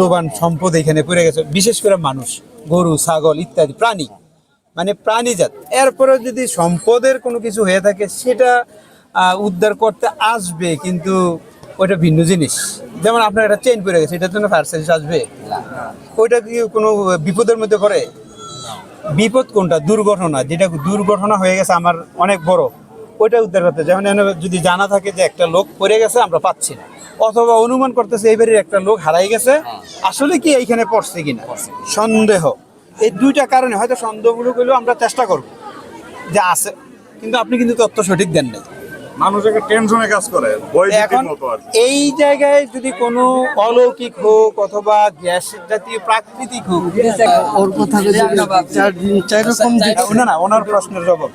মূল্যবান সম্পদ এখানে পড়ে গেছে, বিশেষ করে মানুষ, গরু, ছাগল ইত্যাদি, প্রাণী মানে প্রাণীজাত। এরপরে যদি সম্পদের কোনো কিছু হয়ে থাকে, সেটা উদ্ধার করতে আসবে, কিন্তু ওইটা ভিন্ন জিনিস। যেমন আপনার একটা চেন পড়ে গেছে, এটার জন্য ফায়ার সার্ভিস আসবে? ওইটা কি কোনো বিপদের মধ্যে পড়ে? বিপদ কোনটা? দুর্ঘটনা, যেটা দুর্ঘটনা হয়ে গেছে আমার অনেক বড়, ওইটা উদ্ধার করতে। যেমন যদি জানা থাকে যে একটা লোক পড়ে গেছে, আমরা পাচ্ছি না। অথবা অনুমান করতেছে এই বাড়ির একটা লোক হারাই গেছে। আসলে কি এইখানে পড়ছে কিনা? সন্দেহ। এই দুইটা কারণে হয়তো সন্দেহমূলক হলেও আমরা চেষ্টা করব যে আছে। কিন্তু আপনি কিন্তু তথ্য সঠিক দেন নাই। মানুষ একটা টেনশনে কাজ করে ভয় এখন। এই জায়গায় যদি কোনো অলৌকিক হোক অথবা গ্যাস জাতীয় প্রাকৃতিক হোক ওর কথা যদি চার চার রকম দিক না না ওনার প্রশ্নের জবাব।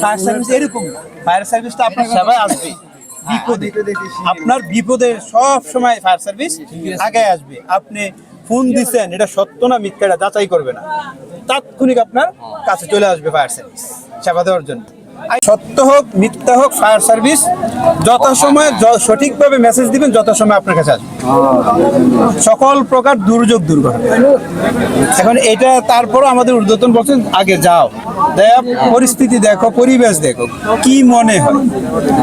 ফায়ার সার্ভিস এরকম ফায়ার সার্ভিসটা আপনার সেবায় আসবে বিপদে। আপনার বিপদে সব সময় ফায়ার সার্ভিস আগে আসবে। আপনি ফোন দিচ্ছেন এটা সত্য না মিথ্যাটা যাচাই করবে না। তাৎক্ষণিক আপনার কাছে চলে আসবে ফায়ার সার্ভিস সেবা দেওয়ার জন্য। সত্য হোক মিথ্যা হোক ফায়ার সার্ভিস যথাসময়ে য- সঠিকভাবে মেসেজ দিবেন যথাসময় আপনার কাছে আসবে। সকল প্রকার দুর্যোগ দুর্ঘটনা। এখন এটা তারপরও আমাদের ঊর্ধ্বতন বলছেন আগে যাও। দেখ পরিস্থিতি দেখো পরিবেশ দেখো কি মনে হয়?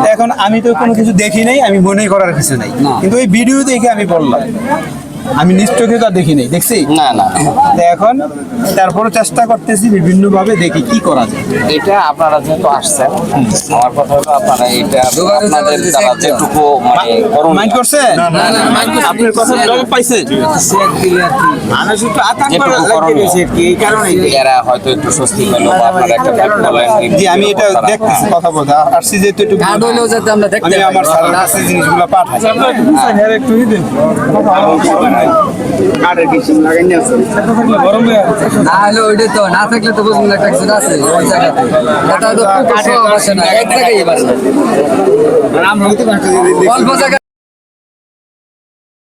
এখন আমি তো কোনো কিছু দেখি নাই আমি মনে করার কিছু নাই। কিন্তু ওই ভিডিও দেখে আমি বললাম আমি নিশ্চয়ই তো দেখি নাই দেখছি না না এখন তারপরে চেষ্টা করতেছি বিভিন্ন ভাবে দেখি কি করা যায় এটা আপনারা যেহেতু আসছেন আমার কথা হলো আপনারা এটা আপনাদের দ্বারা যেটুকু মানে করুন মাইন্ড করছে আপনার কথা জবাব পাইছে যেটুকু করণীয় এরা হয়তো একটু স্বস্তি পেল বা আপনারা একটা ব্যাগ করলেন জি আমি এটা দেখতেছি কথা বলতে আসছি যেহেতু একটু গার্ড হইলেও যাতে আমরা দেখতে আমি। আমার স্যারের কাছে জিনিসগুলো পাঠাই না হলে ওইটাই তো না থাকলে তো বুঝবেন একটা কিছু আছে ওই জায়গাতে। এটা তো পুকুর সহ না এক জায়গায় বাসে। অল্প জায়গা